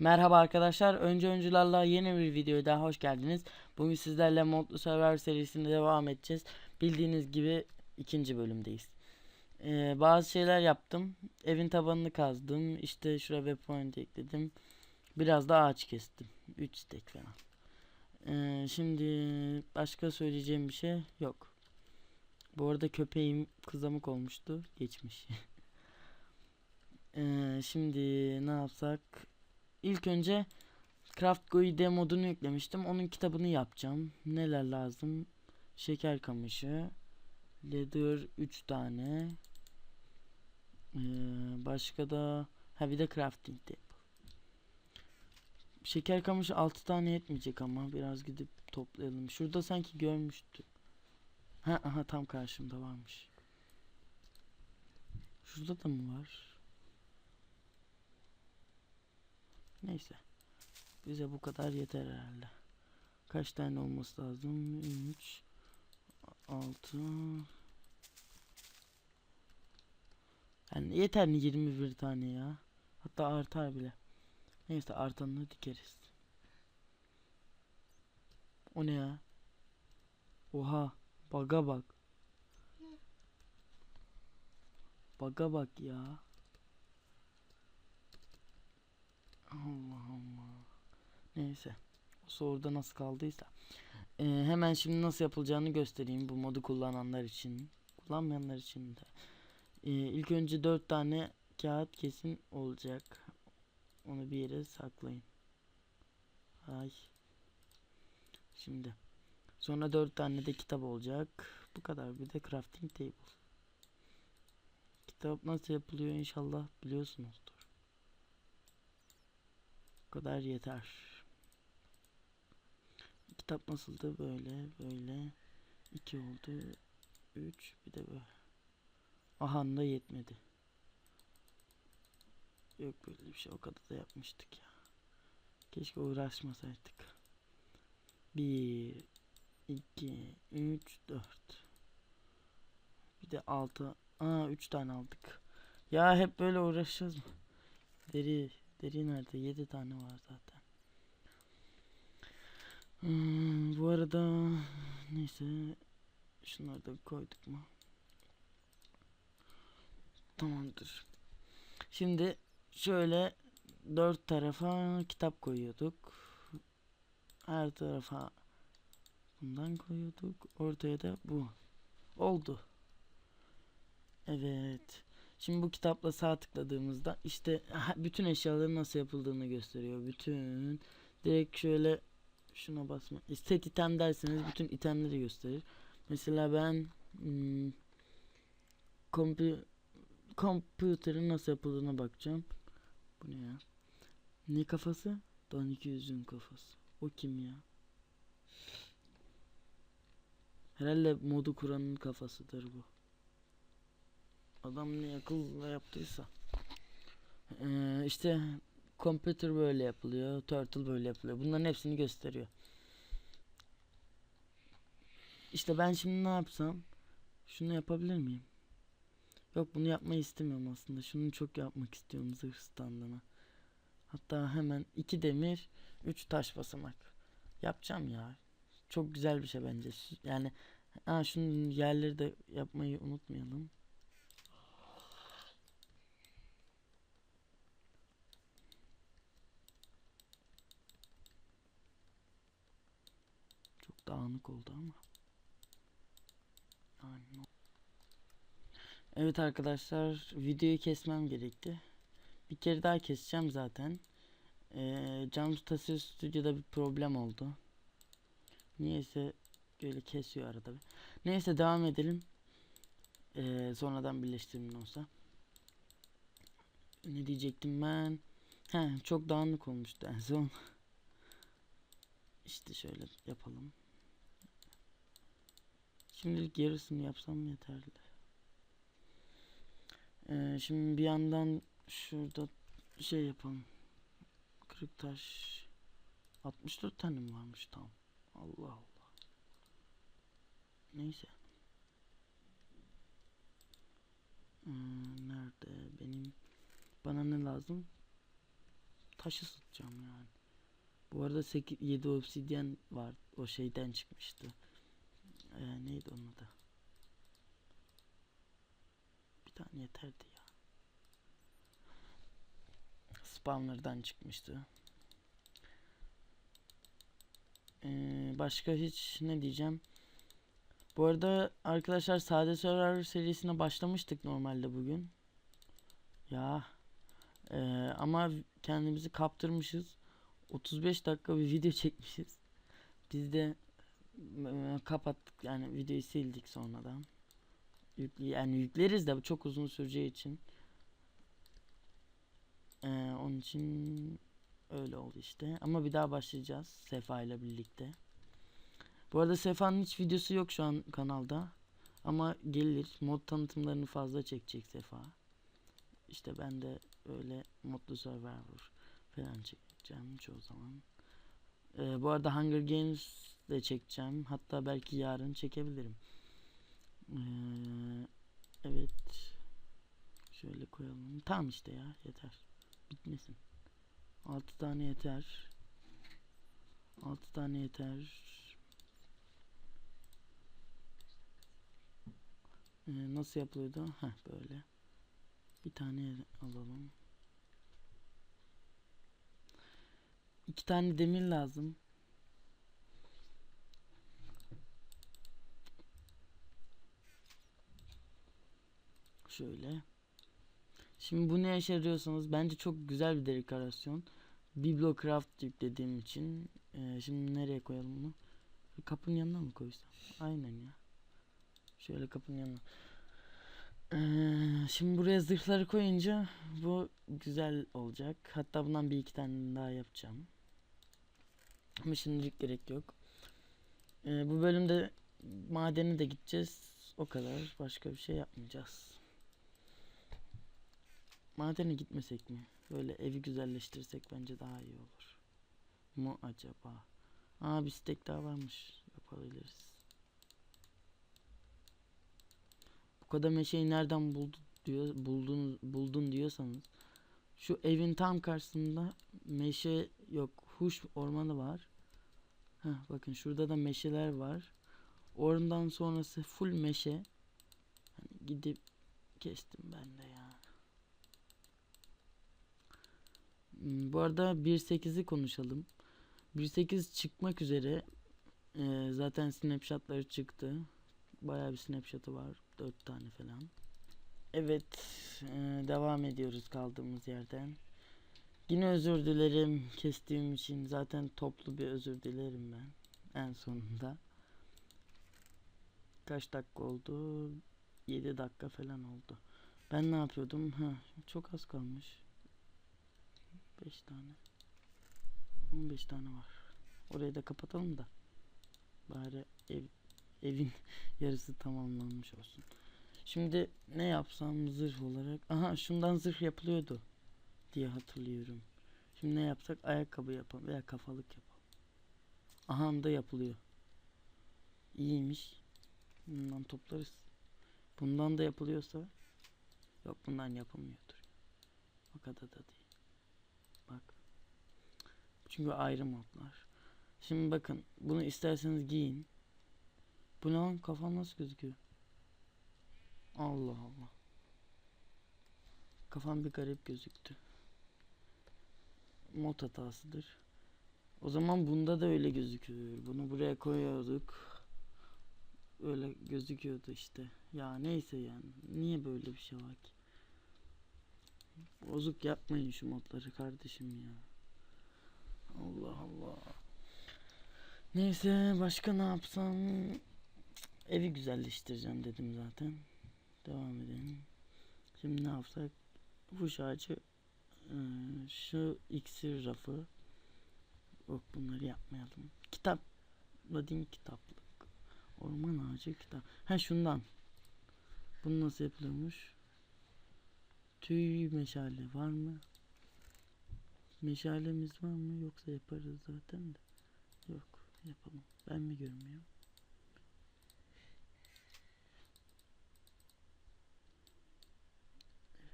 Merhaba arkadaşlar. Önce öncülerle yeni bir videoya daha hoş geldiniz. Bugün sizlerle Modlu Server serisinde devam edeceğiz. Bildiğiniz gibi ikinci bölümdeyiz. Ee, bazı şeyler yaptım. Evin tabanını kazdım. İşte şuraya waypoint ekledim. Biraz da ağaç kestim. 3 stek falan. Ee, şimdi başka söyleyeceğim bir şey yok. Bu arada köpeğim kızamık olmuştu. Geçmiş. Ee, şimdi ne yapsak? İlk önce Craft GUI modunu yüklemiştim. Onun kitabını yapacağım. Neler lazım? Şeker kamışı, leather 3 tane. Ee, başka da ha bir de crafting table. Şeker kamışı 6 tane yetmeyecek ama biraz gidip toplayalım. Şurada sanki görmüştüm. Ha aha tam karşımda varmış. Şurada da mı var? Neyse. Bize bu kadar yeter herhalde. Kaç tane olması lazım? 3 6 Yani yeter mi 21 tane ya? Hatta artar bile. Neyse artanını dikeriz. O ne ya? Oha, baga bak. Baga bak ya. Allah Allah. Neyse. O soruda nasıl kaldıysa. Ee, hemen şimdi nasıl yapılacağını göstereyim bu modu kullananlar için. Kullanmayanlar için de. Ee, ilk önce 4 tane kağıt kesin olacak. Onu bir yere saklayın. Ay. Şimdi. Sonra 4 tane de kitap olacak. Bu kadar. Bir de crafting table. Kitap nasıl yapılıyor inşallah biliyorsunuzdur. Bu kadar yeter. Kitap nasıldı? Böyle, böyle. 2 oldu. 3 bir de böyle. Aha da yetmedi. Yok böyle bir şey o kadar da yapmıştık ya. Keşke uğraşmasaydık. 1 2 3 4 Bir de 6 Aa 3 tane aldık. Ya hep böyle uğraşacağız mı? Deri Deri nerede? 7 tane var zaten. Hmm, bu arada neyse şunları da koyduk mu? Tamamdır. Şimdi şöyle dört tarafa kitap koyuyorduk. Her tarafa bundan koyuyorduk. Ortaya da bu. Oldu. Evet. Şimdi bu kitapla sağ tıkladığımızda işte bütün eşyaların nasıl yapıldığını gösteriyor. Bütün direkt şöyle şuna basma. Set item derseniz bütün itemleri gösterir. Mesela ben hmm, kompi computer'ın nasıl yapıldığına bakacağım. Bu ne ya? Ne kafası? Don 200'ün kafası. O kim ya? Herhalde modu kuranın kafasıdır bu. Adam ne akılla yaptıysa. Ee, işte computer böyle yapılıyor, turtle böyle yapılıyor. Bunların hepsini gösteriyor. İşte ben şimdi ne yapsam? Şunu yapabilir miyim? Yok bunu yapmayı istemiyorum aslında. Şunu çok yapmak istiyorum zırh standına. Hatta hemen iki demir, üç taş basamak. Yapacağım ya. Çok güzel bir şey bence. Yani ha şunun yerleri de yapmayı unutmayalım. Çok dağınık oldu ama. Yani Evet arkadaşlar videoyu kesmem gerekti. Bir kere daha keseceğim zaten. Ee, Camtasia Studio'da bir problem oldu. Niyeyse böyle kesiyor arada bir. Neyse devam edelim. Ee, sonradan birleştirme olsa. Ne diyecektim ben? He, çok dağınık olmuştu en son. İşte şöyle yapalım. Şimdilik yarısını yapsam yeterli. Ee, şimdi bir yandan şurada şey yapalım. Kırık taş 64 tane mi varmış tam? Allah Allah. Neyse. Ee, nerede benim bana ne lazım? taşı satacağım yani. Bu arada 8 7 obsidyen var. O şeyden çıkmıştı. Ee, neydi onun adı? Bir tane yeterdi ya. Spawner'dan çıkmıştı. Ee, başka hiç ne diyeceğim? Bu arada arkadaşlar Sade Survivor serisine başlamıştık normalde bugün. Ya ee, ama kendimizi kaptırmışız. 35 dakika bir video çekmişiz. Biz de kapattık yani videoyu sildik sonradan. Yükle, yani yükleriz de çok uzun süreceği için. Ee, onun için öyle oldu işte. Ama bir daha başlayacağız Sefa ile birlikte. Bu arada Sefa'nın hiç videosu yok şu an kanalda. Ama gelir. Mod tanıtımlarını fazla çekecek Sefa. İşte ben de öyle Modlu Survivor falan çekeceğim çoğu zaman. Ee, bu arada Hunger Games de çekeceğim. Hatta belki yarın çekebilirim. Ee, evet. Şöyle koyalım. Tamam işte ya yeter. Bitmesin. 6 tane yeter. 6 tane yeter. Ee, nasıl yapılıyordu? Heh böyle. Bir tane alalım. İki tane demir lazım. Şöyle. Şimdi bu ne işe yarıyorsanız bence çok güzel bir dekorasyon. Bibliocraft yüklediğim için. Ee, şimdi nereye koyalım bunu? Kapının yanına mı koysam? Aynen ya. Şöyle kapının yanına. Ee, şimdi buraya zırhları koyunca bu güzel olacak. Hatta bundan bir iki tane daha yapacağım. Ama şimdilik gerek yok. Ee, bu bölümde madeni de gideceğiz. O kadar. Başka bir şey yapmayacağız. Madene gitmesek mi? Böyle evi güzelleştirsek bence daha iyi olur. Mu acaba? Aa bir stek daha varmış. Yapabiliriz. Bu kadar meşeyi nereden buldu diyor, buldun, buldun diyorsanız şu evin tam karşısında meşe yok huş ormanı var. Heh, bakın şurada da meşeler var. Oradan sonrası full meşe. Yani gidip kestim ben de ya. Hmm, Bu arada 1.8'i konuşalım. 1.8 çıkmak üzere. Ee, zaten snapshotları çıktı. Bayağı bir snapshot'ı var. 4 tane falan. Evet. ee, devam ediyoruz kaldığımız yerden. Yine özür dilerim kestiğim için. Zaten toplu bir özür dilerim ben. En sonunda. Kaç dakika oldu? 7 dakika falan oldu. Ben ne yapıyordum? Ha, çok az kalmış. 5 tane. 15 tane var. Orayı da kapatalım da. Bari ev, evin yarısı tamamlanmış olsun. Şimdi ne yapsam zırh olarak. Aha şundan zırh yapılıyordu diye hatırlıyorum. Şimdi ne yapsak ayakkabı yapalım veya kafalık yapalım. Aha da yapılıyor. İyiymiş. Bundan toplarız. Bundan da yapılıyorsa yok bundan yapılmıyordur. O kadar da değil. Bak. Çünkü ayrı modlar. Şimdi bakın bunu isterseniz giyin. Bu ne lan kafam nasıl gözüküyor? Allah Allah. Kafam bir garip gözüktü. Mod hatasıdır. O zaman bunda da öyle gözüküyor. Bunu buraya koyuyorduk. Öyle gözüküyordu işte. Ya neyse yani. Niye böyle bir şey var ki? Bozuk yapmayın şu modları kardeşim ya. Allah Allah. Neyse başka ne yapsam? Evi güzelleştireceğim dedim zaten. Devam edelim. Şimdi ne yapsak? Huş ağacı şu iksir rafı yok bunları yapmayalım. Kitap Ladin kitaplık. Orman ağacı kitap. Ha şundan. Bunu nasıl yapılıyormuş? Tüy meşale var mı? Meşalemiz var mı? Yoksa yaparız zaten de. Yok yapalım. Ben mi görmüyorum?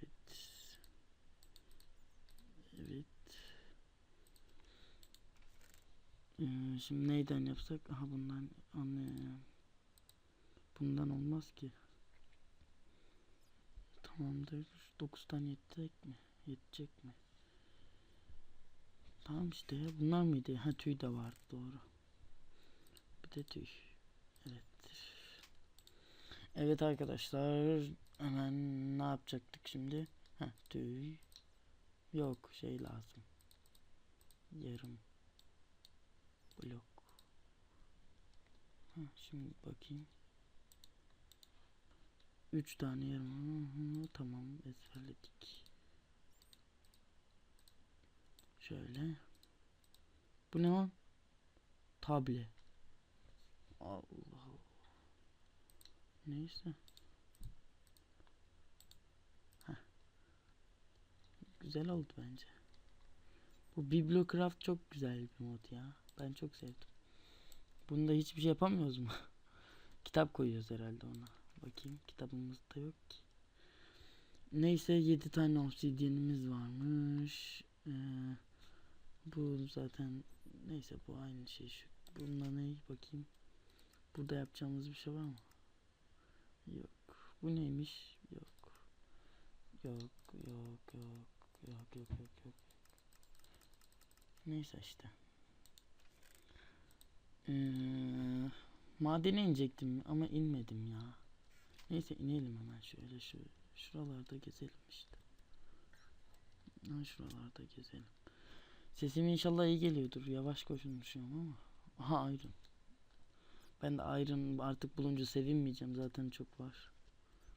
Evet. Evet. Ee, şimdi neyden yapsak? Aha bundan anlayayım. Bundan olmaz ki. Tamamdır. 9'dan yetecek mi? Yetecek mi? Tamam işte ya. Bunlar mıydı? Ha tüy de vardı doğru. Bir de tüy. Evet. Evet arkadaşlar. Hemen ne yapacaktık şimdi? Ha tüy. Yok şey lazım. Yarım blok. Ha, şimdi bakayım. Üç tane yarım. Hı hı, tamam ezberledik. Şöyle. Bu ne lan? Table. Allah Allah. Neyse. Heh. Güzel oldu bence. Bu Bibliocraft çok güzel bir mod ya. Ben çok sevdim. Bunda hiçbir şey yapamıyoruz mu? Kitap koyuyoruz herhalde ona. Bakayım kitabımız da yok ki. Neyse 7 tane obsidyenimiz varmış. Ee, bu zaten neyse bu aynı şey şu. Bunda ne bakayım. Burada yapacağımız bir şey var mı? Yok. Bu neymiş? Yok. Yok yok yok yok yok yok yok. Neyse işte. Ee, madene inecektim ama inmedim ya. Neyse inelim hemen şöyle şu şuralarda gezelim işte. Ha, şuralarda gezelim. Sesim inşallah iyi geliyordur. Yavaş konuşuyorum ama. Aha Iron. Ben de Iron artık bulunca sevinmeyeceğim zaten çok var.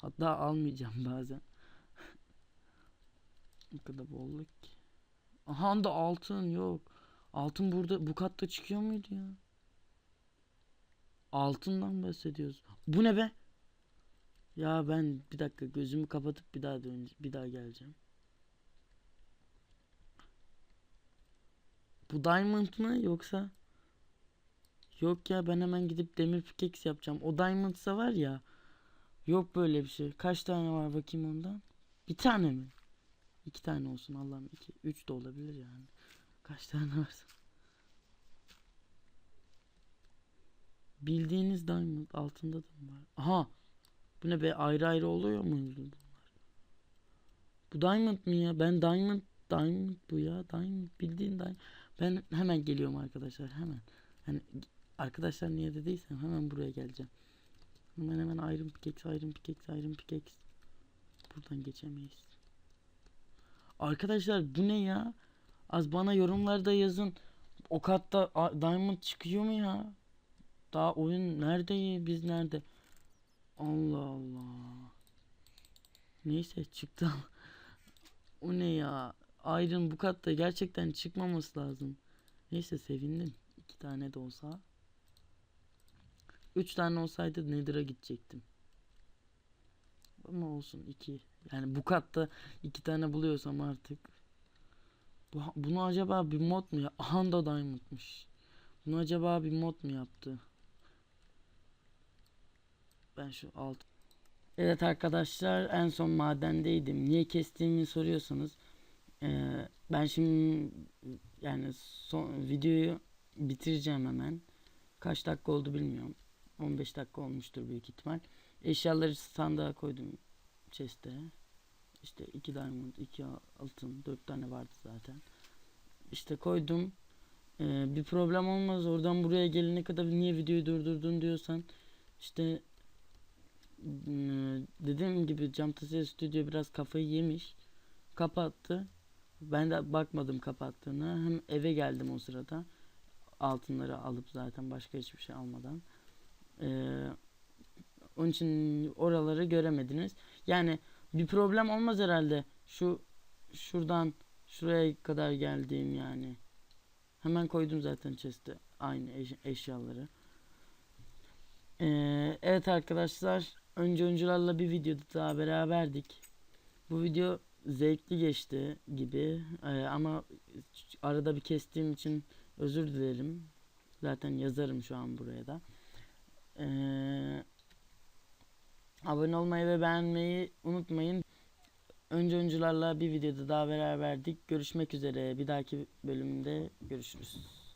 Hatta almayacağım bazen. ne kadar bolluk ki. Aha da altın yok. Altın burada bu katta çıkıyor muydu ya? Altından bahsediyoruz. Bu ne be? Ya ben bir dakika gözümü kapatıp bir daha dön bir daha geleceğim. Bu diamond mı yoksa? Yok ya ben hemen gidip demir pickaxe yapacağım. O diamondsa var ya. Yok böyle bir şey. Kaç tane var bakayım ondan? Bir tane mi? İki tane olsun Allah'ım iki. Üç de olabilir yani. Kaç tane varsa. Bildiğiniz diamond altında da mı var? Aha. Bu ne be ayrı ayrı oluyor muydu bunlar? Bu diamond mı ya? Ben diamond diamond bu ya. Diamond bildiğin diamond. Ben hemen geliyorum arkadaşlar hemen. Hani arkadaşlar niye dediysem hemen buraya geleceğim. Hemen hemen iron pickaxe iron pickaxe iron pickaxe. Buradan geçemeyiz. Arkadaşlar bu ne ya? Az bana yorumlarda yazın. O katta diamond çıkıyor mu ya? Daha oyun nerede biz nerede? Allah Allah. Neyse çıktı. o ne ya? Iron bu katta gerçekten çıkmaması lazım. Neyse sevindim. İki tane de olsa. Üç tane olsaydı Nether'a gidecektim. Ama olsun iki. Yani bu katta iki tane buluyorsam artık. Bu, bunu acaba bir mod mu ya? Aha da Diamond'mış. Bunu acaba bir mod mu yaptı? Ben şu alt. Evet arkadaşlar en son madendeydim. Niye kestiğimi soruyorsanız. eee, ben şimdi yani son videoyu bitireceğim hemen. Kaç dakika oldu bilmiyorum. 15 dakika olmuştur büyük ihtimal. Eşyaları sandığa koydum chest'e. İşte iki diamond, iki altın, dört tane vardı zaten. İşte koydum. Ee, bir problem olmaz. Oradan buraya gelene kadar niye videoyu durdurdun diyorsan işte dediğim gibi Camtasia Studio biraz kafayı yemiş. Kapattı. Ben de bakmadım kapattığını. Hem eve geldim o sırada. Altınları alıp zaten başka hiçbir şey almadan. Ee, onun için oraları göremediniz. Yani bir problem olmaz herhalde. Şu şuradan şuraya kadar geldiğim yani. Hemen koydum zaten chest'e aynı eş- eşyaları. Ee, evet arkadaşlar, önce oyuncularla bir videoda daha beraberdik. Bu video zevkli geçti gibi Ee, ama arada bir kestiğim için özür dilerim. Zaten yazarım şu an buraya da. Ee, abone olmayı ve beğenmeyi unutmayın. Önce oyuncularla bir videoda daha beraberdik. Görüşmek üzere. Bir dahaki bölümde görüşürüz.